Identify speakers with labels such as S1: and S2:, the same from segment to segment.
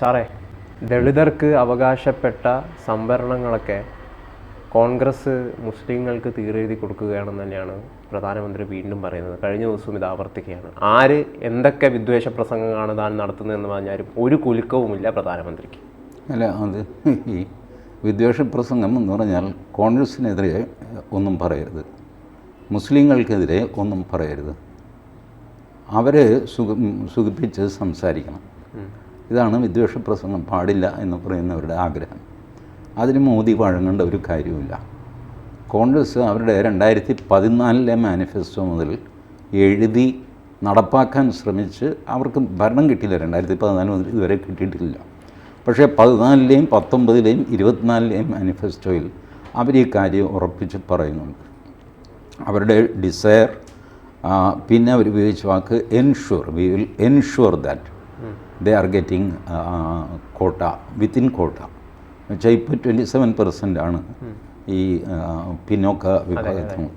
S1: സാറേ ദളിതർക്ക് അവകാശപ്പെട്ട സംവരണങ്ങളൊക്കെ കോൺഗ്രസ് മുസ്ലിങ്ങൾക്ക് തീരെഴുതി കൊടുക്കുകയാണെന്ന് തന്നെയാണ് പ്രധാനമന്ത്രി വീണ്ടും പറയുന്നത്. കഴിഞ്ഞ ദിവസവും ഇത് ആവർത്തിക്കുകയാണ്. ആര് എന്തൊക്കെ വിദ്വേഷ പ്രസംഗങ്ങളാണ് താൻ നടത്തുന്നതെന്ന് പറഞ്ഞാലും ഒരു കുലുക്കവുമില്ല പ്രധാനമന്ത്രിക്ക്.
S2: അല്ല അത് ഈ വിദ്വേഷ പ്രസംഗം എന്ന് പറഞ്ഞാൽ കോൺഗ്രസിനെതിരെ ഒന്നും പറയരുത്. മുസ്ലിങ്ങൾക്കെതിരെ ഒന്നും പറയരുത്. അവരെ സുഖ സുഖിപ്പിച്ച് സംസാരിക്കണം. ഇതാണ് വിദ്വേഷ പ്രസംഗം പാടില്ല എന്ന് പറയുന്നവരുടെ ആഗ്രഹം. അതിന് മോദി വഴങ്ങേണ്ട ഒരു കാര്യവുമില്ല. കോൺഗ്രസ് അവരുടെ രണ്ടായിരത്തി പതിനാലിലെ മാനിഫെസ്റ്റോ മുതൽ എഴുതി നടപ്പാക്കാൻ ശ്രമിച്ച് അവർക്ക് ഭരണം കിട്ടിയില്ല. രണ്ടായിരത്തി പതിനാല് മുതൽ ഇതുവരെ കിട്ടിയിട്ടില്ല. പക്ഷേ പതിനാലിലെയും പത്തൊമ്പതിലെയും ഇരുപത്തിനാലിലെയും മാനിഫെസ്റ്റോയിൽ അവർ ഈ കാര്യം ഉറപ്പിച്ച് പറയുന്നുണ്ട്. അവരുടെ ഡിസയർ പിന്നെ അവർ ഉപയോഗിച്ച വാക്ക് ensure we will ensure that they are getting quota within quota വെച്ചാൽ ഇപ്പോൾ ട്വന്റി സെവൻ പെർസെന്റ് ആണ് ഈ പിന്നോക്ക വിഭാഗത്തിന്.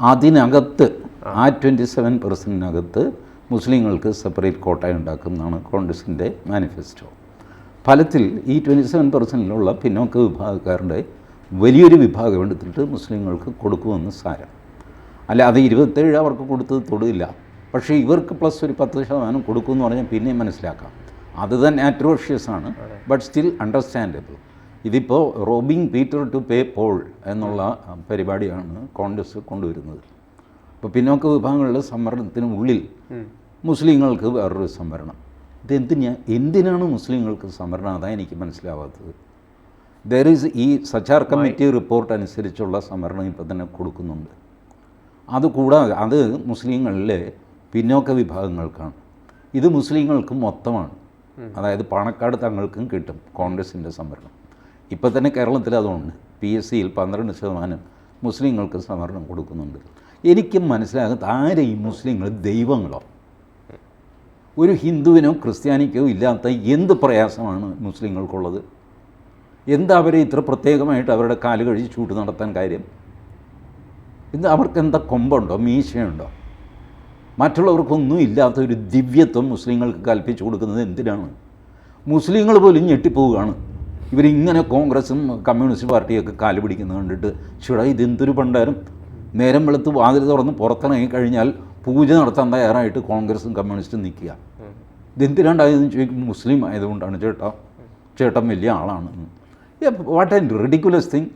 S2: അതിനകത്ത് ആ. ട്വന്റി സെവൻ പെർസെന്റിനകത്ത് മുസ്ലിങ്ങൾക്ക് സെപ്പറേറ്റ് കോട്ട ഉണ്ടാക്കും എന്നാണ് കോൺഗ്രസിന്റെ മാനിഫെസ്റ്റോ ഫലത്തിൽ ഈ ട്വന്റി സെവൻ പെർസെന്റിലുള്ള പിന്നോക്ക വിഭാഗക്കാരുടെ വലിയൊരു വിഭാഗം എടുത്തിട്ട് മുസ്ലിങ്ങൾക്ക് കൊടുക്കുമെന്ന് സാരം. അല്ല അത് ഇരുപത്തേഴ് അവർക്ക് കൊടുത്തത് തൊടില്ല പക്ഷേ ഇവർക്ക് പ്ലസ് ഒരു പത്ത് ശതമാനം കൊടുക്കുമെന്ന് പറഞ്ഞാൽ പിന്നെയും മനസ്സിലാക്കാം. അത് തന്നെ അട്രോഷ്യസ് ആണ്. ബട്ട് സ്റ്റിൽ അണ്ടർസ്റ്റാൻഡബിൾ ഇതിപ്പോൾ robbing Peter to pay Paul എന്നുള്ള പരിപാടിയാണ് കോൺഗ്രസ് കൊണ്ടുവരുന്നത്. ഇപ്പോൾ പിന്നോക്ക വിഭാഗങ്ങളുടെ സംവരണത്തിന് ഉള്ളിൽ മുസ്ലിങ്ങൾക്ക് വേറൊരു സംവരണം. ഇതെന്തിനാ? എന്തിനാണ് മുസ്ലിങ്ങൾക്ക് സംവരണം? അതാണ് എനിക്ക് മനസ്സിലാവാത്തത്. ദർ ഈസ് ഈ സച്ചാർ കമ്മിറ്റി റിപ്പോർട്ട് അനുസരിച്ചുള്ള സംവരണം ഇപ്പം തന്നെ കൊടുക്കുന്നുണ്ട്. അതുകൂടാതെ അത് മുസ്ലിങ്ങളിലെ പിന്നോക്ക വിഭാഗങ്ങൾക്കാണ്. ഇത് മുസ്ലിങ്ങൾക്ക് മൊത്തമാണ്. അതായത് പാണക്കാട് തങ്ങൾക്കും കിട്ടും കോൺഗ്രസിന്റെ സംവരണം. ഇപ്പം തന്നെ കേരളത്തിൽ അതുകൊണ്ട് പി എസ് സിയിൽ പന്ത്രണ്ട് ശതമാനം മുസ്ലിങ്ങൾക്ക് സംവരണം കൊടുക്കുന്നുണ്ട്. എനിക്ക് മനസ്സിലാകാത്ത ആരെ ഈ മുസ്ലിങ്ങൾ ദൈവങ്ങളോ? ഒരു ഹിന്ദുവിനോ ക്രിസ്ത്യാനിക്കോ ഇല്ലാത്ത എന്ത് പ്രയാസമാണ് മുസ്ലിങ്ങൾക്കുള്ളത്? എന്താ അവരെ ഇത്ര പ്രത്യേകമായിട്ട് അവരുടെ കാൽ കഴിച്ച് ചൂട്ട് നടത്താൻ കാര്യം? ഇത് അവർക്ക് എന്താ കൊമ്പുണ്ടോ? മീശയുണ്ടോ? മറ്റുള്ളവർക്കൊന്നും ഇല്ലാത്ത ഒരു ദിവ്യത്വം മുസ്ലിങ്ങൾക്ക് കൽപ്പിച്ചു കൊടുക്കുന്നത് എന്തിനാണ്? മുസ്ലിങ്ങൾ പോലും ഞെട്ടിപ്പോവുകയാണ്. ഇവരിങ്ങനെ കോൺഗ്രസും കമ്മ്യൂണിസ്റ്റ് പാർട്ടിയൊക്കെ കാൽ പിടിക്കുന്നത് കണ്ടിട്ട് ചേടാ ഇതെന്തൊരു പണ്ടാരും? നേരം വെളുത്ത് വാതിൽ തുറന്ന് പുറത്തിറങ്ങി കഴിഞ്ഞാൽ പൂജ നടത്താൻ തയ്യാറായിട്ട് കോൺഗ്രസും കമ്മ്യൂണിസ്റ്റും നിൽക്കുക. ഇതെന്തിനാണ്ടായതെന്ന് ചോദിക്കും മുസ്ലിം ആയതുകൊണ്ടാണ് ചേട്ടാ. ചേട്ടൻ വലിയ ആളാണ്. വാട്ട് ആൻഡ് റിഡിക്കുലസ് തിങ്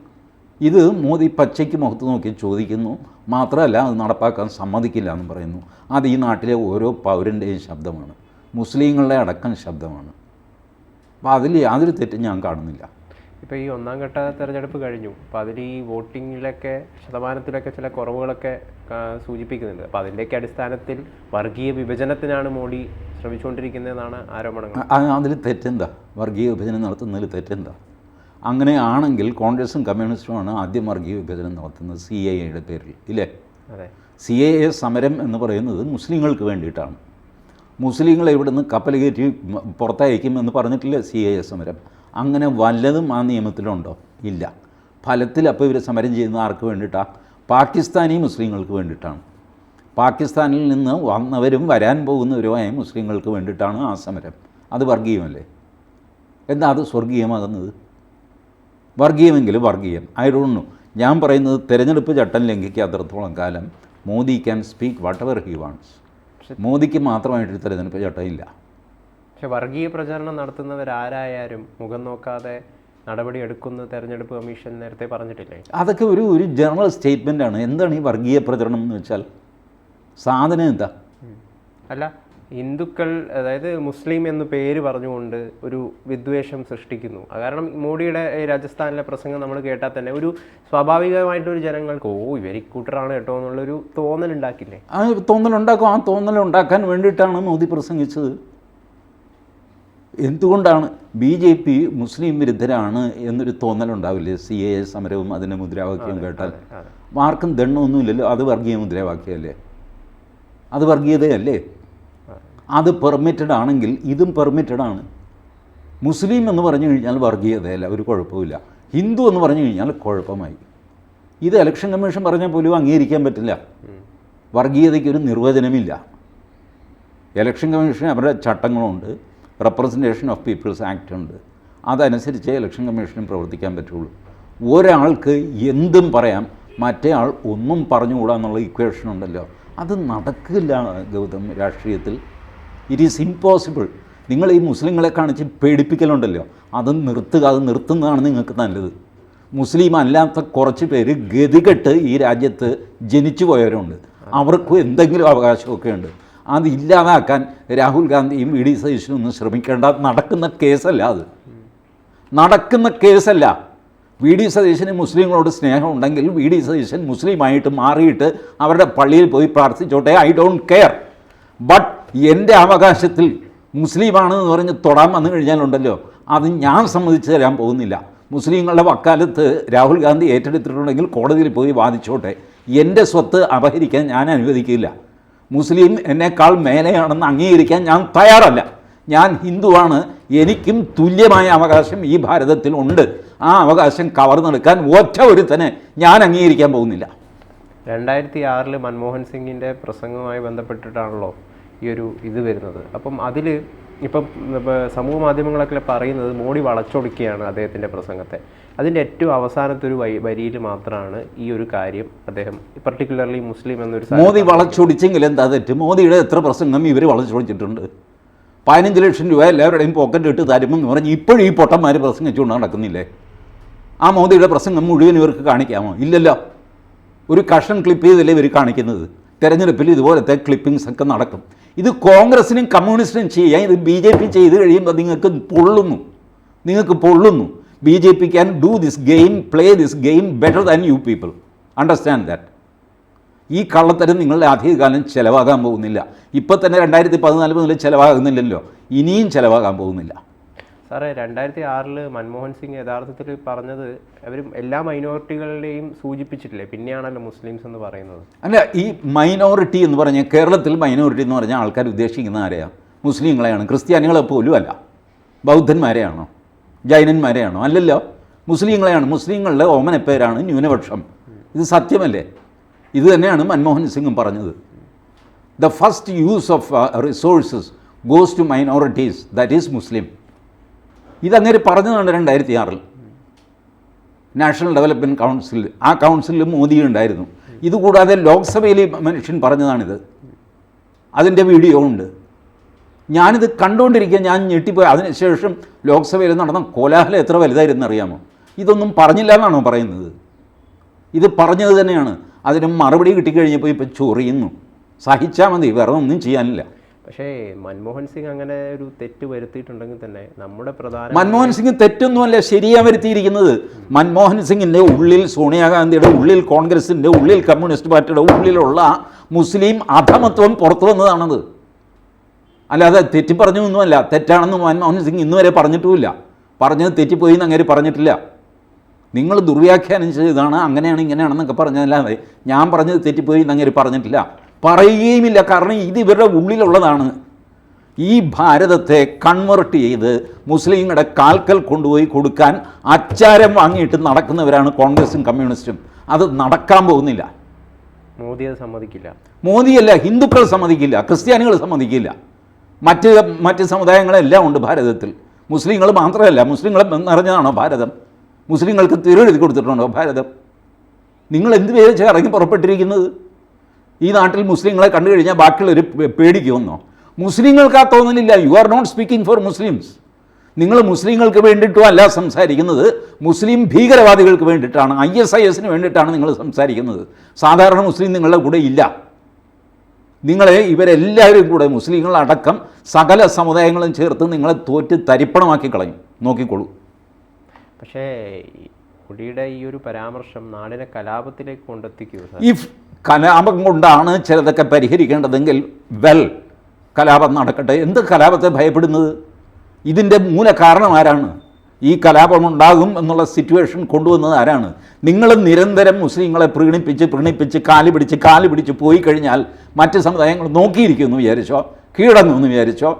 S2: ഇത് മോദി പച്ചയ്ക്ക് മുഖത്ത് നോക്കി ചോദിക്കുന്നു. മാത്രമല്ല അത് നടപ്പാക്കാൻ സമ്മതിക്കില്ല എന്ന് പറയുന്നു. അത് ഈ നാട്ടിലെ ഓരോ പൗരന്റെയും ശബ്ദമാണ്. മുസ്ലിങ്ങളുടെ അടക്കം ശബ്ദമാണ്. അപ്പോൾ അതിൽ യാതൊരു തെറ്റും ഞാൻ കാണുന്നില്ല.
S1: ഇപ്പോൾ ഈ ഒന്നാം ഘട്ട തെരഞ്ഞെടുപ്പ് കഴിഞ്ഞു. അപ്പോൾ അതിൽ ഈ വോട്ടിങ്ങിലൊക്കെ ശതമാനത്തിലൊക്കെ ചില കുറവുകളൊക്കെ സൂചിപ്പിക്കുന്നുണ്ട്. അപ്പോൾ അതിന്റെയൊക്കെ അടിസ്ഥാനത്തിൽ വർഗീയ വിഭജനത്തിനാണ് മോഡി ശ്രമിച്ചുകൊണ്ടിരിക്കുന്നതെന്നാണ് ആരോപണങ്ങൾ.
S2: അതിൽ തെറ്റെന്താ? വർഗീയ വിഭജനം നടത്തുന്നതിൽ തെറ്റെന്താ? അങ്ങനെയാണെങ്കിൽ കോൺഗ്രസും കമ്മ്യൂണിസ്റ്റുമാണ് ആദ്യം വർഗീയ വിഭജനം നടത്തുന്നത് സി എ എയുടെ പേരിൽ ഇല്ലേ? സി എ എ സമരം എന്ന് പറയുന്നത് മുസ്ലിങ്ങൾക്ക് വേണ്ടിയിട്ടാണ്. മുസ്ലിങ്ങളെ ഇവിടുന്ന് കപ്പൽ കയറ്റി പുറത്തയക്കും എന്ന് പറഞ്ഞിട്ടില്ല സി എ എ സമരം? അങ്ങനെ വല്ലതും ആ നിയമത്തിലുണ്ടോ? ഇല്ല. ഫലത്തിൽ അപ്പോൾ ഇവർ സമരം ചെയ്യുന്ന ആർക്ക് വേണ്ടിയിട്ടാണ് പാകിസ്ഥാനി മുസ്ലിങ്ങൾക്ക് വേണ്ടിയിട്ടാണ്. പാകിസ്ഥാനിൽ നിന്ന് വന്നവരും വരാൻ പോകുന്നവരുമായ മുസ്ലിങ്ങൾക്ക് വേണ്ടിയിട്ടാണ് ആ സമരം. അത് വർഗീയമല്ലേ? എന്താ അത് സ്വർഗീയമാകുന്നത്? വർഗീയമെങ്കിൽ വർഗീയം ഐ ഡോണ്ട് നോ ഞാൻ പറയുന്നത് തിരഞ്ഞെടുപ്പ് ചട്ടം ലംഘിക്കാത്തിടത്തോളം കാലം Modi can speak whatever he wants മോദിക്ക് മാത്രമായിട്ടൊരു തെരഞ്ഞെടുപ്പ് ചട്ടം ഇല്ല
S1: പക്ഷെ വർഗീയ പ്രചാരണം നടത്തുന്നവരാരായാലും മുഖം നോക്കാതെ നടപടി എടുക്കുന്ന തെരഞ്ഞെടുപ്പ് കമ്മീഷൻ നേരത്തെ പറഞ്ഞിട്ടില്ലേ?
S2: അതൊക്കെ ഒരു ഒരു ജനറൽ സ്റ്റേറ്റ്മെന്റ് ആണ്. എന്താണ് ഈ വർഗീയ പ്രചരണം എന്ന് വെച്ചാൽ? സാധനം എന്താ?
S1: അല്ല ഹിന്ദുക്കൾ അതായത് മുസ്ലിം എന്ന് പേര് പറഞ്ഞുകൊണ്ട് ഒരു വിദ്വേഷം സൃഷ്ടിക്കുന്നു. കാരണം മോഡിയുടെ രാജസ്ഥാനിലെ പ്രസംഗം നമ്മൾ കേട്ടാൽ തന്നെ ഒരു സ്വാഭാവികമായിട്ടൊരു ജനങ്ങൾക്ക് ഓ ഇവർ ഇക്കൂട്ടറാണ് കേട്ടോ എന്നുള്ളൊരു തോന്നലുണ്ടാക്കില്ലേ?
S2: ആ തോന്നൽ തോന്നലുണ്ടാക്കും. ആ തോന്നൽ ഉണ്ടാക്കാൻ വേണ്ടിയിട്ടാണ് മോദി പ്രസംഗിച്ചത്. എന്തുകൊണ്ടാണ് ബി ജെ പി മുസ്ലിം വിരുദ്ധരാണ് എന്നൊരു തോന്നലുണ്ടാവില്ലേ? സി എ സമരവും അതിന്റെ മുദ്രാവാക്യവും കേട്ടാൽ. ആർക്കും ദണ്ണമൊന്നുമില്ലല്ലോ അത് വർഗീയ മുദ്രാവാക്യമല്ലേ? അത് വർഗീയതയല്ലേ? അത് പെർമിറ്റഡ് ആണെങ്കിൽ ഇതും പെർമിറ്റഡ് ആണ്. മുസ്ലിം എന്ന് പറഞ്ഞു കഴിഞ്ഞാൽ വർഗീയതയല്ല ഒരു കുഴപ്പമില്ല ഹിന്ദു എന്ന് പറഞ്ഞു കഴിഞ്ഞാൽ കുഴപ്പമായി. ഇത് ഇലക്ഷൻ കമ്മീഷൻ പറഞ്ഞാൽ പോലും അംഗീകരിക്കാൻ പറ്റില്ല. വർഗീയതയ്ക്കൊരു നിർവചനമില്ല. ഇലക്ഷൻ കമ്മീഷൻ അവരുടെ ചട്ടങ്ങളുണ്ട്. റെപ്രസെന്റേഷൻ ഓഫ് പീപ്പിൾസ് ആക്ട് ഉണ്ട്. അതനുസരിച്ച് ഇലക്ഷൻ കമ്മീഷനും പ്രവർത്തിക്കാൻ പറ്റുള്ളൂ. ഒരാൾക്ക് എന്തും പറയാം മറ്റേ ആൾ ഒന്നും പറഞ്ഞുകൂടാ എന്നുള്ള ഇക്വേഷൻ ഉണ്ടല്ലോ. അത് നടക്കില്ല ഗൗതം രാഷ്ട്രീയത്തിൽ. ഇറ്റ് ഈസ് ഇമ്പോസിബിൾ നിങ്ങൾ ഈ മുസ്ലിങ്ങളെ കാണിച്ച് പേടിപ്പിക്കലുണ്ടല്ലോ. അത് നിർത്തുക അത് നിർത്തുന്നതാണ് നിങ്ങൾക്ക് നല്ലത്. മുസ്ലിം അല്ലാത്ത കുറച്ച് പേര് ഗതികെട്ട് ഈ രാജ്യത്ത് ജനിച്ചു പോയവരുണ്ട്. അവർക്കും എന്തെങ്കിലും അവകാശമൊക്കെ ഉണ്ട്. അത് ഇല്ലാതാക്കാൻ രാഹുൽ ഗാന്ധിയും വി ഡി സതീശനും ഒന്നും ശ്രമിക്കേണ്ട നടക്കുന്ന കേസല്ല അത്. നടക്കുന്ന കേസല്ല. വി ഡി സതീശന് മുസ്ലിങ്ങളോട് സ്നേഹമുണ്ടെങ്കിൽ വി ഡി സതീശൻ മുസ്ലിമായിട്ട് മാറിയിട്ട് അവരുടെ പള്ളിയിൽ പോയി പ്രാർത്ഥിച്ചോട്ടെ ഐ ഡോണ്ട് കെയർ. ബട്ട് എന്റെ അവകാശത്തിൽ മുസ്ലിമാണെന്ന് പറഞ്ഞ് തൊടാൻ വന്നു കഴിഞ്ഞാലുണ്ടല്ലോ അത് ഞാൻ സമ്മതിച്ചു തരാൻ പോകുന്നില്ല. മുസ്ലിങ്ങളുടെ വക്കാലത്ത് രാഹുൽ ഗാന്ധി ഏറ്റെടുത്തിട്ടുണ്ടെങ്കിൽ കോടതിയിൽ പോയി വാദിച്ചോട്ടെ. എന്റെ സ്വത്ത് അപഹരിക്കാൻ ഞാൻ അനുവദിക്കില്ല. മുസ്ലിം എന്നേക്കാൾ മേലെയാണെന്ന് അംഗീകരിക്കാൻ ഞാൻ തയ്യാറല്ല. ഞാൻ ഹിന്ദുവാണ് എനിക്കും തുല്യമായ അവകാശം ഈ ഭാരതത്തിൽ ഉണ്ട്. ആ അവകാശം കവർന്നെടുക്കാൻ ഒറ്റ ഒരുത്തനെ ഞാൻ അംഗീകരിക്കാൻ പോകുന്നില്ല.
S1: രണ്ടായിരത്തി ആറിൽ മൻമോഹൻ സിംഗിന്റെ പ്രസംഗവുമായി ബന്ധപ്പെട്ടിട്ടാണല്ലോ ഈ ഒരു ഇത് വരുന്നത്. അപ്പം അതിൽ ഇപ്പം സമൂഹ മാധ്യമങ്ങളൊക്കെ പറയുന്നത് മോഡി വളച്ചൊടുക്കുകയാണ് അദ്ദേഹത്തിന്റെ പ്രസംഗത്തെ. അതിന്റെ ഏറ്റവും അവസാനത്തെ ഒരു വരി വരിയിൽ മാത്രമാണ് ഈ ഒരു കാര്യം അദ്ദേഹം പർട്ടിക്കുലർലി മുസ്ലിം എന്നൊരു
S2: മോദി വളച്ചൊടിച്ചെങ്കിൽ എന്താ തെറ്റ്? മോദിയുടെ എത്ര പ്രസംഗം ഇവർ വളച്ചൊടിച്ചിട്ടുണ്ട്? പതിനഞ്ച് ലക്ഷം രൂപ എല്ലാവരുടെയും പോക്കറ്റ് ഇട്ട് തരുമെന്ന് പറഞ്ഞ് ഇപ്പോഴും ഈ പൊട്ടന്മാർ പ്രസംഗിച്ചുകൊണ്ട് നടക്കുന്നില്ലേ? ആ മോദിയുടെ പ്രസംഗം മുഴുവൻ ഇവർക്ക് കാണിക്കാമോ? ഇല്ലല്ലോ. ഒരു കഷൻ ക്ലിപ്പ് ചെയ്തല്ലേ ഇവർ കാണിക്കുന്നത്? തിരഞ്ഞെടുപ്പിൽ ഇതുപോലത്തെ ക്ലിപ്പിങ്സ് ഒക്കെ നടക്കും. ഇത് കോൺഗ്രസിനും കമ്മ്യൂണിസ്റ്റിനും ചെയ്യാൻ ഇത് ബി ജെ പി ചെയ്ത് കഴിയുമ്പോൾ നിങ്ങൾക്ക് പൊള്ളുന്നു. നിങ്ങൾക്ക് പൊള്ളുന്നു. B J P can do this game play this game better than you people understand that ഈ കള്ളത്തരം നിങ്ങളുടെ അധികകാലം ചിലവാകാൻ പോകുന്നില്ല. ഇപ്പം തന്നെ രണ്ടായിരത്തി പതിനാല് മുതൽ ചിലവാകുന്നില്ലല്ലോ. ഇനിയും ചിലവാകാൻ പോകുന്നില്ല.
S1: സാറേ രണ്ടായിരത്തി ആറിൽ മൻമോഹൻ സിംഗ് യഥാർത്ഥത്തിൽ പറഞ്ഞത് അവർ എല്ലാ മൈനോറിറ്റികളുടെയും സൂചിപ്പിച്ചിട്ടില്ലേ? പിന്നെയാണല്ലോ മുസ്ലിംസ് എന്ന് പറയുന്നത്.
S2: അല്ല ഈ മൈനോറിറ്റി എന്ന് പറഞ്ഞാൽ കേരളത്തിൽ മൈനോറിറ്റി എന്ന് പറഞ്ഞാൽ ആൾക്കാർ ഉദ്ദേശിക്കുന്ന ആരെയാണ് മുസ്ലിങ്ങളെയാണ് ക്രിസ്ത്യാനികളെ പോലും അല്ല. ബൗദ്ധന്മാരെയാണോ? ജൈനന്മാരെയാണോ? അല്ലല്ലോ. മുസ്ലിങ്ങളെയാണ് മുസ്ലിങ്ങളുടെ പേരാണ് ന്യൂനപക്ഷം. ഇത് സത്യമല്ലേ? ഇത് തന്നെയാണ് മൻമോഹൻ സിംഗും പറഞ്ഞത്. The first use of resources goes to minorities that is Muslim ഇതങ്ങനെ പറഞ്ഞതാണ് രണ്ടായിരത്തി ആറിൽ നാഷണൽ ഡെവലപ്മെന്റ് കൗൺസിൽ ആ കൗൺസിലിൽ മോദി ഉണ്ടായിരുന്നു ഇതുകൂടാതെ ലോക്സഭയിൽ മനുഷ്യൻ പറഞ്ഞതാണിത്. അതിന്റെ വീഡിയോ ഉണ്ട്. ഞാനിത് കണ്ടുകൊണ്ടിരിക്കുക ഞാൻ ഞെട്ടിപ്പോയി. അതിനുശേഷം ലോക്സഭയിൽ നടന്ന കോലാഹലം എത്ര വലുതായിരുന്നു അറിയാമോ ഇതൊന്നും പറഞ്ഞില്ല എന്നാണോ പറയുന്നത്? ഇത് പറഞ്ഞത് തന്നെയാണ്. അതിന് മറുപടി കിട്ടിക്കഴിഞ്ഞപ്പോൾ ഇപ്പോൾ ചൊറിയുന്നു. സഹിച്ചാൽ മതി വേറെ ഒന്നും ചെയ്യാനില്ല.
S1: പക്ഷേ മൻമോഹൻ സിംഗ് അങ്ങനെ ഒരു തെറ്റ് വരുത്തിയിട്ടുണ്ടെങ്കിൽ തന്നെ നമ്മുടെ പ്രധാന
S2: മൻമോഹൻ സിംഗ് തെറ്റൊന്നുമല്ല ശരിയാ വരുത്തിയിരിക്കുന്നത്. മൻമോഹൻ സിംഗിന്റെ ഉള്ളിൽ സോണിയാഗാന്ധിയുടെ ഉള്ളിൽ കോൺഗ്രസിന്റെ ഉള്ളിൽ കമ്മ്യൂണിസ്റ്റ് പാർട്ടിയുടെ ഉള്ളിലുള്ള മുസ്ലിം അധമത്വം പുറത്തു വന്നതാണത്. അല്ലാതെ തെറ്റി പറഞ്ഞു ഒന്നുമല്ല തെറ്റാണെന്ന് മൻമോഹൻ സിംഗ് ഇന്നുവരെ പറഞ്ഞിട്ടുമില്ല. പറഞ്ഞത് തെറ്റിപ്പോയി എന്ന് അങ്ങനെ പറഞ്ഞിട്ടില്ല. നിങ്ങൾ ദുർവ്യാഖ്യാനം ചെയ്തതാണ് അങ്ങനെയാണ് ഇങ്ങനെയാണെന്നൊക്കെ പറഞ്ഞതല്ലാതെ ഞാൻ പറഞ്ഞത് തെറ്റിപ്പോയി എന്ന് അങ്ങനെ പറഞ്ഞിട്ടില്ല. പറയുകയുമില്ല. കാരണം ഇത് ഇവരുടെ ഉള്ളിലുള്ളതാണ്. ഈ ഭാരതത്തെ കൺവെർട്ട് ചെയ്ത് മുസ്ലിങ്ങളുടെ കാൽക്കൽ കൊണ്ടുപോയി കൊടുക്കാൻ അച്ചാരം വാങ്ങിയിട്ട് നടക്കുന്നവരാണ് കോൺഗ്രസും കമ്മ്യൂണിസ്റ്റും. അത് നടക്കാൻ പോകുന്നില്ല.
S1: മോദി അത് സമ്മതിക്കില്ല.
S2: മോദിയല്ല ഹിന്ദുക്കൾ സമ്മതിക്കില്ല ക്രിസ്ത്യാനികൾ സമ്മതിക്കില്ല. മറ്റ് മറ്റ് സമുദായങ്ങളെല്ലാം ഉണ്ട് ഭാരതത്തിൽ. മുസ്ലിങ്ങൾ മാത്രമല്ല മുസ്ലിങ്ങൾ നിറഞ്ഞതാണോ ഭാരതം? മുസ്ലിങ്ങൾക്ക് തിരുവെഴുതി കൊടുത്തിട്ടുണ്ടോ ഭാരതം? നിങ്ങൾ എന്ത് പേര് ഇറങ്ങി പുറപ്പെട്ടിരിക്കുന്നത്? ഈ നാട്ടിൽ മുസ്ലിങ്ങളെ കണ്ടു കഴിഞ്ഞാൽ ബാക്കിയുള്ളവർ പേടിക്കുമെന്നോ മുസ്ലിങ്ങൾക്ക് ആ തോന്നലില്ല. You are not speaking for Muslims നിങ്ങൾ മുസ്ലിങ്ങൾക്ക് വേണ്ടിയിട്ടും അല്ല സംസാരിക്കുന്നത്. മുസ്ലിം ഭീകരവാദികൾക്ക് വേണ്ടിയിട്ടാണ് ഐ എസ് ഐ എസിന് വേണ്ടിയിട്ടാണ് നിങ്ങൾ സംസാരിക്കുന്നത്. സാധാരണ മുസ്ലിം നിങ്ങളുടെ കൂടെ ഇല്ല. നിങ്ങളെ ഇവരെല്ലാവരും കൂടെ മുസ്ലിങ്ങളടക്കം സകല സമുദായങ്ങളും ചേർത്ത് നിങ്ങളെ തോറ്റ് തരിപ്പണമാക്കി കളയും. നോക്കിക്കോളൂ.
S1: പക്ഷേ പുള്ളിയുടെ ഈ ഒരു പരാമർശം നാടിനെ കലാപത്തിലേക്ക് കൊണ്ടെത്തിക്കൂ
S2: ഇഫ് കലാപം കൊണ്ടാണ് ചിലതൊക്കെ പരിഹരിക്കേണ്ടതെങ്കിൽ വെൽ കലാപം നടക്കട്ടെ. എന്ത് കലാപത്തെ ഭയപ്പെടുന്നത്? ഇതിന്റെ മൂല കാരണം ആരാണ്? ഈ കലാപം ഉണ്ടാകും എന്നുള്ള സിറ്റുവേഷൻ കൊണ്ടുവന്നത് ആരാണ്? നിങ്ങൾ നിരന്തരം മുസ്ലിങ്ങളെ പ്രീണിപ്പിച്ച് പ്രീണിപ്പിച്ച് കാലി പിടിച്ച് കാലി പിടിച്ച് പോയി കഴിഞ്ഞാൽ മറ്റ് സമുദായങ്ങൾ നോക്കിയിരിക്കുമെന്ന് വിചാരിച്ചോ? കീഴടങ്ങുമെന്ന് വിചാരിച്ചോ?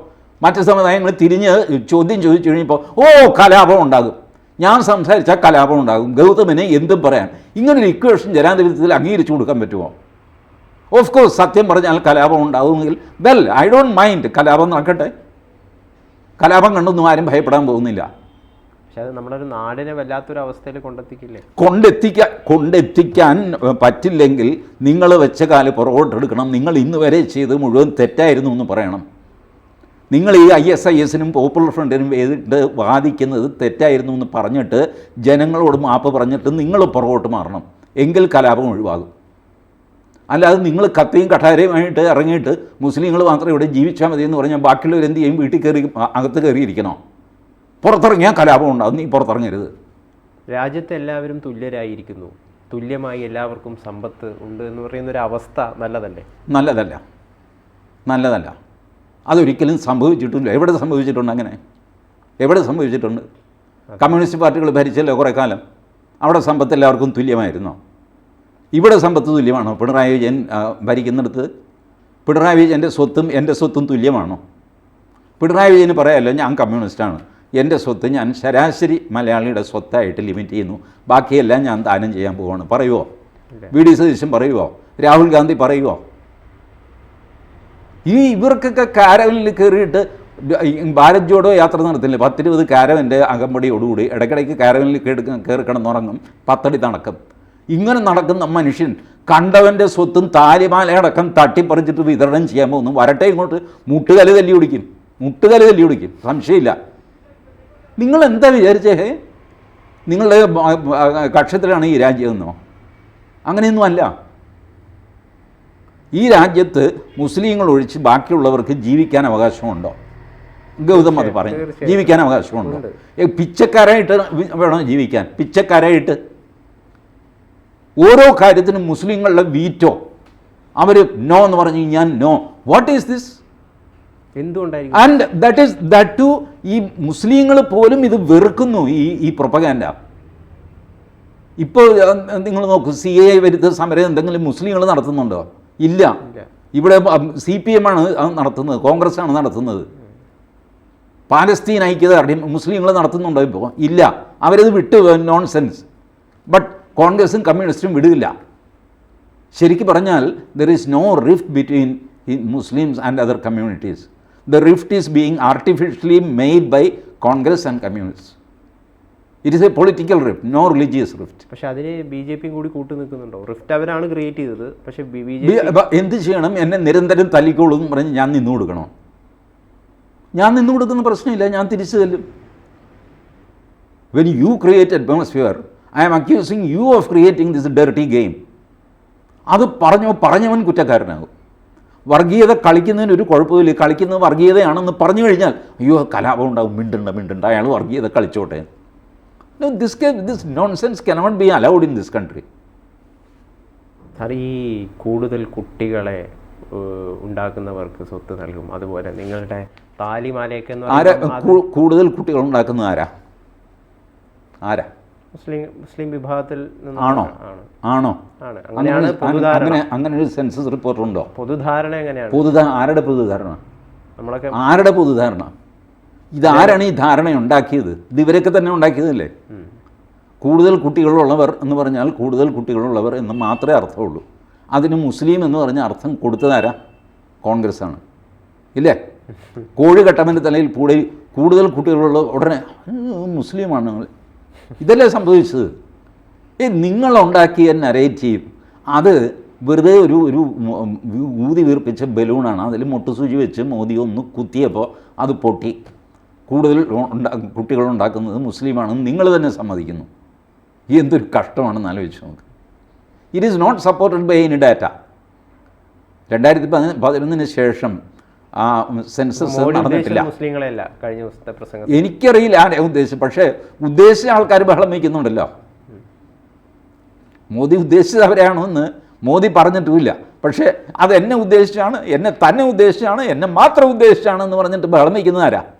S2: മറ്റ് സമുദായങ്ങൾ തിരിഞ്ഞ് ചോദ്യം ചോദിച്ചു കഴിഞ്ഞപ്പോൾ ഓ കലാപം ഉണ്ടാകും. ഞാൻ സംസാരിച്ചാൽ കലാപം ഉണ്ടാകും. ഗൗതമനെ എന്തും പറയാം ഇങ്ങനൊരു ഇക്വേഷൻ ജനാധിപത്യത്തിൽ അംഗീകരിച്ചു കൊടുക്കാൻ പറ്റുമോ? ഓഫ് കോഴ്സ് സത്യം പറഞ്ഞാൽ കലാപം ഉണ്ടാകുമെങ്കിൽ വെൽ ഐ ഡോണ്ട് മൈൻഡ് കലാപം നടക്കട്ടെ. കലാപം കണ്ടൊന്നും ആരും ഭയപ്പെടാൻ പോകുന്നില്ല.
S1: പക്ഷേ അത് നമ്മുടെ ഒരു നാടിനെ വല്ലാത്തൊരു അവസ്ഥയിൽ കൊണ്ടെത്തിക്കില്ലേ?
S2: കൊണ്ടെത്തിക്കാൻ കൊണ്ടെത്തിക്കാൻ പറ്റില്ലെങ്കിൽ നിങ്ങൾ വെച്ച കാൽ പുറകോട്ടെടുക്കണം നിങ്ങൾ ഇന്ന് വരെ ചെയ്ത് മുഴുവൻ തെറ്റായിരുന്നു എന്ന് പറയണം. നിങ്ങൾ ഈ ഐ എസ് ഐ എസിനും പോപ്പുലർ ഫ്രണ്ടിനും ഏതിട്ട് വാദിക്കുന്നത് തെറ്റായിരുന്നു എന്ന് പറഞ്ഞിട്ട് ജനങ്ങളോട് മാപ്പ് പറഞ്ഞിട്ട് നിങ്ങൾ പുറകോട്ട് മാറണം. എങ്കിൽ കലാപം ഒഴിവാകും. അല്ലാതെ നിങ്ങൾ കത്തിയും കഠാരയുമായിട്ട് ഇറങ്ങിയിട്ട് മുസ്ലിങ്ങൾ മാത്രം ഇവിടെ ജീവിച്ചാൽ മതി എന്ന് പറഞ്ഞാൽ ബാക്കിയുള്ളവർ എന്ത് ചെയ്യും? വീട്ടിൽ കയറി അകത്ത് കയറിയിരിക്കണോ? പുറത്തിറങ്ങിയാൽ കലാപം ഉണ്ടാകും നീ പുറത്തിറങ്ങരുത്.
S1: രാജ്യത്ത് എല്ലാവരും തുല്യരായിരിക്കുന്നു. തുല്യമായി എല്ലാവർക്കും സമ്പത്ത് ഉണ്ട് എന്ന് പറയുന്ന ഒരു അവസ്ഥ നല്ലതല്ലേ?
S2: നല്ലതല്ല. നല്ലതല്ല. അതൊരിക്കലും സംഭവിച്ചിട്ടില്ല. എവിടെ സംഭവിച്ചിട്ടുണ്ട് അങ്ങനെ? എവിടെ സംഭവിച്ചിട്ടുണ്ട്? കമ്മ്യൂണിസ്റ്റ് പാർട്ടികൾ ഭരിച്ചല്ലോ കുറേ കാലം? അവിടെ സമ്പത്ത് എല്ലാവർക്കും തുല്യമായിരുന്നോ? ഇവിടെ സമ്പത്ത് തുല്യമാണോ? പിണറായി വിജയൻ ഭരിക്കുന്നിടത്ത് പിണറായി വിജയന്റെ സ്വത്തും എന്റെ സ്വത്തും തുല്യമാണോ? പിണറായി വിജയന് പറയാമല്ലോ ഞാൻ കമ്മ്യൂണിസ്റ്റാണ്. എന്റെ സ്വത്ത് ഞാൻ ശരാശരി മലയാളിയുടെ സ്വത്തായിട്ട് ലിമിറ്റ് ചെയ്യുന്നു. ബാക്കിയെല്ലാം ഞാൻ ദാനം ചെയ്യാൻ പോവാണ്. പറയുമോ വി ഡി സതീശൻ പറയുമോ രാഹുൽ ഗാന്ധി പറയുമോ ഈ ഇവർക്കൊക്കെ കാരവനിൽ കയറിയിട്ട് ഭാരത് ജോഡോ യാത്ര നടത്തില്ലേ. പത്തിരുപത് കാരവന്റെ അകമ്പടിയോടുകൂടി ഇടയ്ക്കിടയ്ക്ക് കാരവനിൽ കയറി കയറി കിടന്നുറങ്ങും. പത്തടി നടക്കും ഇങ്ങനെ നടക്കുന്ന മനുഷ്യൻ കണ്ടവന്റെ സ്വത്തും താലിമാലയടക്കം തട്ടിപ്പറിച്ചിട്ട് വിതരണം ചെയ്യാൻ പോകുന്നു. വരട്ടെ ഇങ്ങോട്ട്. മുട്ടുകൽ തല്ലി പിടിക്കും മുട്ടുകൽ തല്ലി പിടിക്കും സംശയമില്ല. നിങ്ങൾ എന്താ വിചാരിച്ചേ? നിങ്ങളുടെ കക്ഷത്തിലാണ് ഈ രാജ്യമെന്നോ അങ്ങനെയൊന്നും അല്ല. ഈ രാജ്യത്ത് മുസ്ലിങ്ങൾ ഒഴിച്ച് ബാക്കിയുള്ളവർക്ക് ജീവിക്കാൻ അവകാശമുണ്ടോ? ഗൗതം അത് പറയും ജീവിക്കാൻ അവകാശമുണ്ടോ? പിച്ചക്കാരായിട്ട് വേണോ വേണം ജീവിക്കാൻ. പിച്ചക്കാരായിട്ട്. ഓരോ കാര്യത്തിനും മുസ്ലിങ്ങളുടെ വീറ്റോ? അവർ നോ എന്ന് പറഞ്ഞു ഞാൻ നോ വാട്ട് ഈസ് ദിസ്
S1: എന്തുകൊണ്ടായിരിക്കും?
S2: And that is that to ഈ മുസ്ലിങ്ങൾ പോലും ഇത് വെറുക്കുന്നു ഈ ഈ പ്രൊപ്പഗാൻഡ. ഇപ്പോൾ നിങ്ങൾ നോക്കൂ സി എ വരുത്ത സമരം എന്തെങ്കിലും മുസ്ലിങ്ങൾ നടത്തുന്നുണ്ടോ? ഇല്ല. ഇവിടെ സി പി എം ആണ് അത് നടത്തുന്നത്. കോൺഗ്രസ് ആണ് നടത്തുന്നത്. പാലസ്തീൻ ഐക്യത മുസ്ലിങ്ങൾ നടത്തുന്നുണ്ടോ ഇപ്പോൾ ഇല്ല. അവരത് വിട്ട്. നോൺ സെൻസ് ബട്ട് കോൺഗ്രസും കമ്മ്യൂണിസ്റ്റും വിടില്ല ശരിക്കും പറഞ്ഞാൽ there is no rift between Muslims and other communities the rift is being artificially made by Congress and communist it is a political rift no religious rift
S1: പക്ഷെ അതിന് ബി ജെ പിയും കൂടി കൂട്ടു നിൽക്കുന്നുണ്ടോ? റിഫ്റ്റ് അവരാണ് ക്രിയേറ്റ് ചെയ്തത്. പക്ഷേ B J
S2: എന്ത് ചെയ്യണം? എന്നെ നിരന്തരം തല്ലിക്കോളും എന്ന് പറഞ്ഞ് ഞാൻ നിന്നു കൊടുക്കണോ? ഞാൻ നിന്നു കൊടുക്കുന്ന പ്രശ്നമില്ല ഞാൻ തിരിച്ചു തല്ലും. When you create atmosphere I am accusing you of creating this dirty game അത് പറഞ്ഞോ പറഞ്ഞവൻ കുറ്റക്കാരനാകും. വർഗീയത കളിക്കുന്നതിന് ഒരു കുഴപ്പമില്ല കളിക്കുന്നത് വർഗീയതയാണെന്ന് പറഞ്ഞു കഴിഞ്ഞാൽ അയ്യോ കലാപം ഉണ്ടാവും. മിണ്ടണ്ട മിണ്ടണ്ട. അയാൾ വർഗീയത കളിച്ചോട്ടെ this this nonsense cannot be allowed in this country
S1: sir ഈ കൂടുതൽ കുട്ടികളെ ഉണ്ടാക്കുന്നവർക്ക് സ്വത്ത് നൽകും. അതുപോലെ നിങ്ങളുടെ താലിമാലയൊക്കെ
S2: ആരാ? കൂടുതൽ കുട്ടികൾ ഉണ്ടാക്കുന്നത് ആരാ? ആരാ?
S1: മുസ്ലിം മുസ്ലിം വിഭാഗത്തിൽ
S2: ആണോ?
S1: ആണ്.
S2: ആണോ?
S1: ആണ്.
S2: അങ്ങനെ
S1: അങ്ങനെയാണ് പൊതുധാരണ.
S2: അങ്ങനെ അങ്ങനെ ഒരു സെൻസസ് റിപ്പോർട്ട് ഉണ്ടോ?
S1: പൊതുധാരണ എങ്ങനെയാണ്?
S2: പൊതുധാ ആരുടെ പൊതുധാരണ?
S1: നമ്മളൊക്കെ
S2: ആരുടെ പൊതുധാരണ? ഇതാരാണ് ഈ ധാരണ ഉണ്ടാക്കിയത്? ഇത് ഇവരൊക്കെ തന്നെ ഉണ്ടാക്കിയതല്ലേ? കൂടുതൽ കുട്ടികളുള്ളവർ എന്ന് പറഞ്ഞാൽ കൂടുതൽ കുട്ടികളുള്ളവർ എന്ന് മാത്രമേ അർത്ഥമുള്ളൂ. അതിന് മുസ്ലിം എന്ന് പറഞ്ഞ അർത്ഥം കൊടുത്തതാരാ കോൺഗ്രസ് ആണ് ഇല്ലേ? കോഴി കട്ടവന്റെ തലയിൽ കൂടെ കൂടുതൽ കുട്ടികളുള്ള ഉടനെ "ഉം, മുസ്ലിമാണ്. നിങ്ങൾ ഇതല്ലേ സംഭവിച്ചത്? ഏ നിങ്ങളുണ്ടാക്കിയ നരേറ്റീവ് അത് വെറുതെ ഒരു ഒരു ഊതി വീർപ്പിച്ച ബലൂണാണ്. അതിൽ മുട്ടുസൂചി വെച്ച് മോദി ഒന്ന് കുത്തിയപ്പോൾ അത് പൊട്ടി. കൂടുതൽ ഉണ്ടാ കുട്ടികൾ ഉണ്ടാക്കുന്നത് മുസ്ലിമാണെന്ന് നിങ്ങൾ തന്നെ സമ്മതിക്കുന്നു. ഈ എന്തൊരു കഷ്ടമാണെന്ന് ആലോചിച്ച് നോക്ക്. It is not supported by any data രണ്ടായിരത്തി പതി പതിനൊന്നിന് ശേഷം ആ സെൻസസ് നടന്നിട്ടില്ല.
S1: കഴിഞ്ഞ ദിവസത്തെ പ്രസംഗം
S2: എനിക്കറിയില്ല ആരെ ഉദ്ദേശിച്ചത് പക്ഷേ ഉദ്ദേശിച്ച ആൾക്കാർ ബഹളം വയ്ക്കുന്നുണ്ടല്ലോ. മോദി ഉദ്ദേശിച്ചത് എന്ന് മോദി പറഞ്ഞിട്ടുമില്ല. പക്ഷേ അത് എന്നെ ഉദ്ദേശിച്ചാണ് എന്നെ തന്നെ ഉദ്ദേശിച്ചാണ് എന്നെ മാത്രം ഉദ്ദേശിച്ചാണ് എന്ന് പറഞ്ഞിട്ട് ബഹളം വയ്ക്കുന്നത്